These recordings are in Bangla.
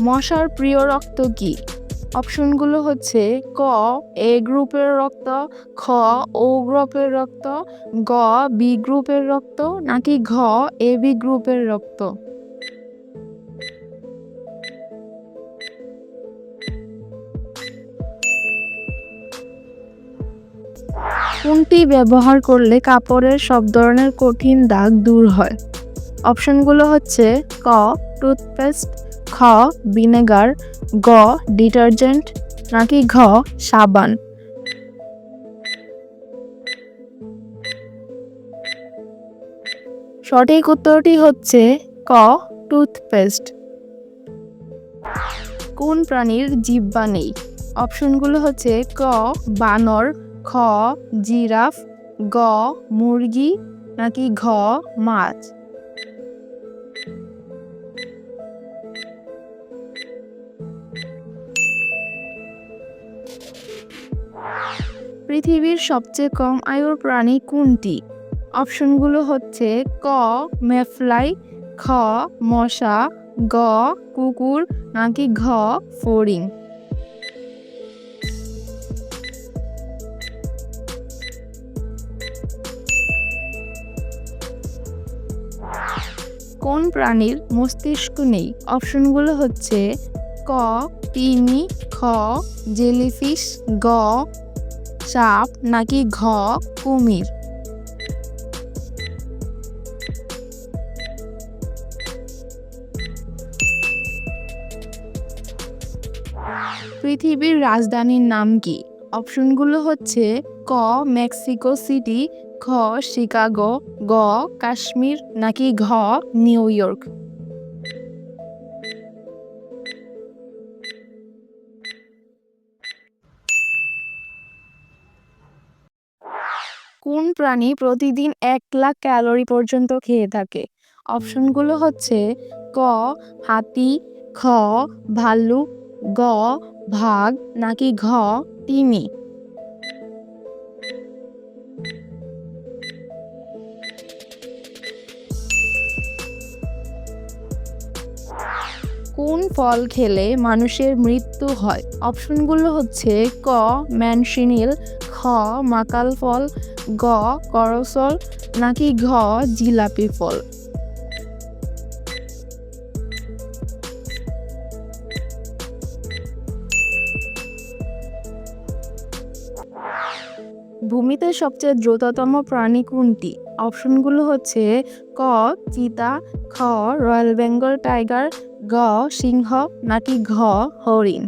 মশার প্রিয় রক্ত কি? অপশনগুলো হচ্ছে ক, এ গ্রুপের রক্ত, খ, ও গ্রুপের রক্ত, গ, বি গ্রুপের রক্ত, নাকি ঘ, এ, বি গ্রুপের রক্ত? কোনটি ব্যবহার করলে কাপড়ের সব ধরনের কঠিন দাগ দূর হয়? অপশনগুলো হচ্ছে ক টুথপেস্ট, খ, ভিনেগার, গ, ডিটারজেন্ট, নাকি ঘ, সাবান। সঠিক উত্তরটি হচ্ছে ক, টুথপেস্ট। কোন প্রাণীর জিহ্বা নেই? অপশনগুলো হচ্ছে ক, বানর, খ, জিরাফ, গ, মুরগি, নাকি ঘ, মাছ। পৃথিবীর সবচেয়ে কম আয়ুর প্রাণী কোনটি? অপশনগুলো হচ্ছে ক মেফলাই খ, মশা, গ, কুকুর, নাকি ঘ, ফড়িং। কোন প্রাণীর মস্তিষ্ক নেই? অপশনগুলো হচ্ছে ক তিমি খ, জেলিফিশ, গ সাপ নাকি ঘ, কুমির? পৃথিবীর রাজধানীর নাম কি? অপশনগুলো হচ্ছে ক, মেক্সিকো সিটি, খ, শিকাগো, গ, কাশ্মীর, নাকি ঘ, নিউ ইয়র্ক? কোন প্রাণী প্রতিদিন এক লাখ ক্যালোরি পর্যন্ত খেয়ে থাকে। অপশনগুলো হচ্ছে ক, হাতি, খ, ভাল্লুক, গ, ভাগ, নাকি ঘ, তিমি। কোন ফল খেলে মানুষের মৃত্যু হয়? অপশনগুলো হচ্ছে ক, ম্যানসিনিল খ মাকাল ফল, গ করসল নাকি ঘ, জিলাপি ফল? ভূমিতে সবচেয়ে দ্রুততম প্রাণী কোনটি? অপশনগুলো হচ্ছে ক, চিতা, খ, রয়্যাল বেঙ্গল টাইগার, গ, সিংহ, নাকি ঘ, হরিণ?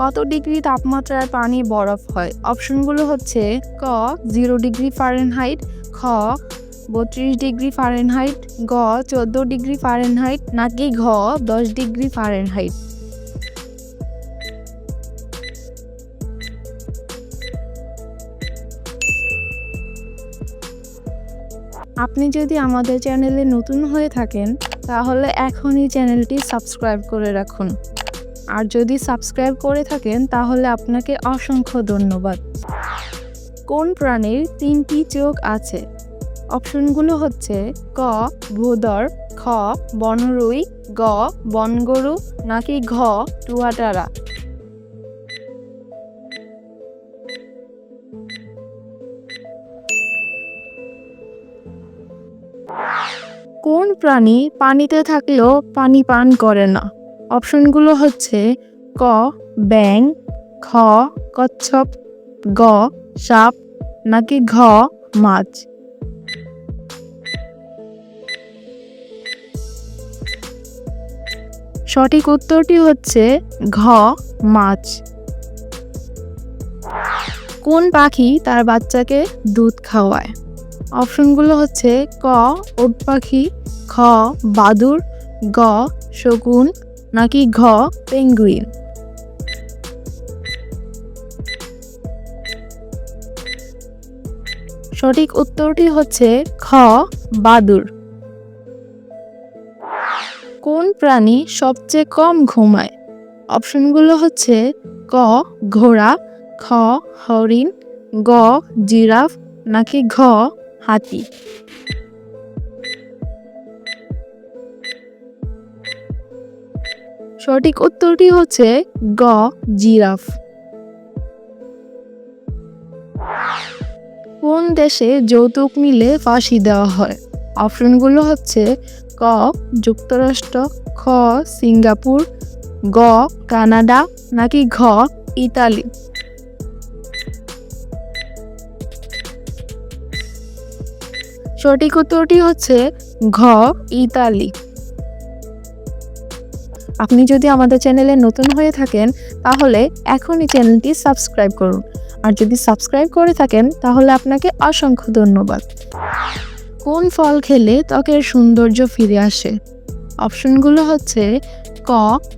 কত ডিগ্রি তাপমাত্রায় পানি বরফ হয়? অপশনগুলো হচ্ছে ক, জিরো ডিগ্রি ফারেনহাইট, খ, বত্রিশ ডিগ্রি ফারেনহাইট, গ, চোদ্দ ডিগ্রি ফারেনহাইট, নাকি ঘ, দশ ডিগ্রি ফারেনহাইট? আপনি যদি আমাদের চ্যানেলে নতুন হয়ে থাকেন, তাহলে এখনই চ্যানেলটি সাবস্ক্রাইব করে রাখুন। আর যদি সাবস্ক্রাইব করে থাকেন, তাহলে আপনাকে অসংখ্য ধন্যবাদ। কোন প্রাণীর তিনটি চোখ আছে? অপশনগুলো হচ্ছে ক, ভূদর, খ, বনরুই, গ, বনগরু, নাকি ঘ টুয়াটারা কোন প্রাণী পানিতে থাকলেও পানি পান করে না? অপশনগুলো হচ্ছে ক, ব্যাং, খ, কচ্ছপ, গ, সাপ, নাকি ঘ, মাছ। সঠিক উত্তরটি হচ্ছে ঘ, মাছ। কোন পাখি তার বাচ্চাকে দুধ খাওয়ায়? অপশনগুলো হচ্ছে ক ওট পাখি, খ বাদুর গ, শকুন নাকি ঘ, পেঙ্গুইন? সঠিক উত্তরটি হচ্ছে খ, বাদুর। কোন প্রাণী সবচেয়ে কম ঘুমায়? অপশনগুলো হচ্ছে ক, ঘোড়া, খ, হরিণ, গ, জিরাফ, নাকি ঘ, হাতি? সঠিক উত্তরটি হচ্ছে গ, জিরাফ। কোন দেশে যৌতুক মিলে ফাঁসি দেওয়া হয়? অপশনগুলো হচ্ছে ক, যুক্তরাষ্ট্র, খ, সিঙ্গাপুর, গ, কানাডা, নাকি ঘ, ইতালি। সঠিক উত্তরটি হচ্ছে ঘ, ইতালি। আপনি যদি আমাদের চ্যানেলে নতুন হয়ে থাকেন, তাহলে এখনই চ্যানেলটি সাবস্ক্রাইব করুন। আর যদি সাবস্ক্রাইব করে থাকেন, তাহলে আপনাকে অসংখ্য ধন্যবাদ। কোন ফল খেলে ত্বকের সৌন্দর্য ফিরে আসে? অপশনগুলো হচ্ছে ক,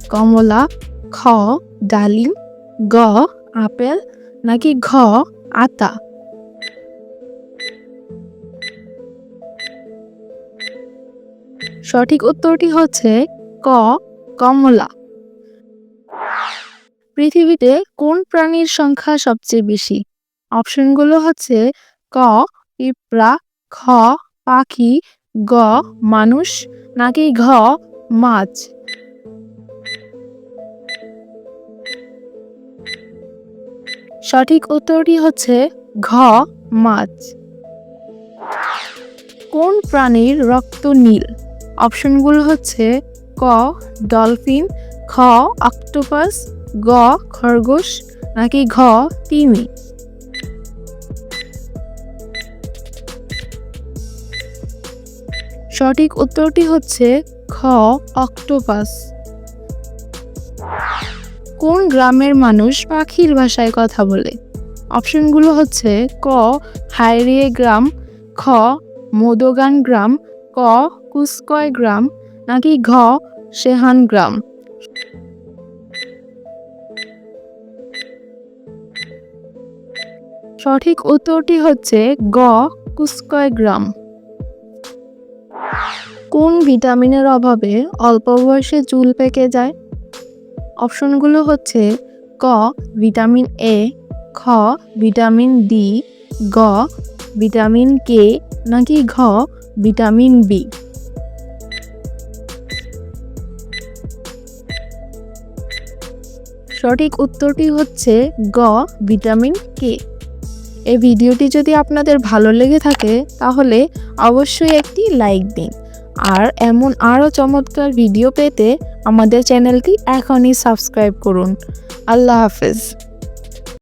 কমলা, খ, ডালিম, গ, আপেল, নাকি ঘ, আতা। সঠিক উত্তরটি হচ্ছে ক কমলা। পৃথিবীতে কোন প্রাণীর সংখ্যা সবচেয়ে বেশি? অপশনগুলো হচ্ছে ক, পিঁপড়া, খ, পাখি, গ, মানুষ, নাকি ঘ, মাছ? সঠিক উত্তরটি হচ্ছে ঘ, মাছ। কোন প্রাণীর রক্ত নীল? অপশনগুলো হচ্ছে ক, ডলফিন, খ, অক্টোপাস, গ, খরগোশ, নাকি ঘ, তিমি? সঠিক উত্তরটি হচ্ছে খ, অক্টোপাস। কোন গ্রামের মানুষ পাখির ভাষায় কথা বলে? অপশনগুলো হচ্ছে ক, হাইরিয়ে গ্রাম, খ, মোদগান গ্রাম, ক, কুসকয় গ্রাম নাকি ঘ সেহান গ্রাম? সঠিক উত্তরটি হচ্ছে গ কুসকয় গ্রাম। কোন ভিটামিনের অভাবে অল্প বয়সে চুল পেকে যায়? অপশনগুলো হচ্ছে ক ভিটামিন এ, খ ভিটামিন ডি, গ ভিটামিন কে নাকি ঘ ভিটামিন বি। সঠিক উত্তরটি হচ্ছে গ, ভিটামিন কে এই ভিডিওটি যদি আপনাদের ভালো লেগে থাকে, তাহলে অবশ্যই একটি লাইক দিন। আর এমন আরও চমৎকার ভিডিও পেতে আমাদের চ্যানেলটি এখনই সাবস্ক্রাইব করুন। আল্লাহ হাফেজ।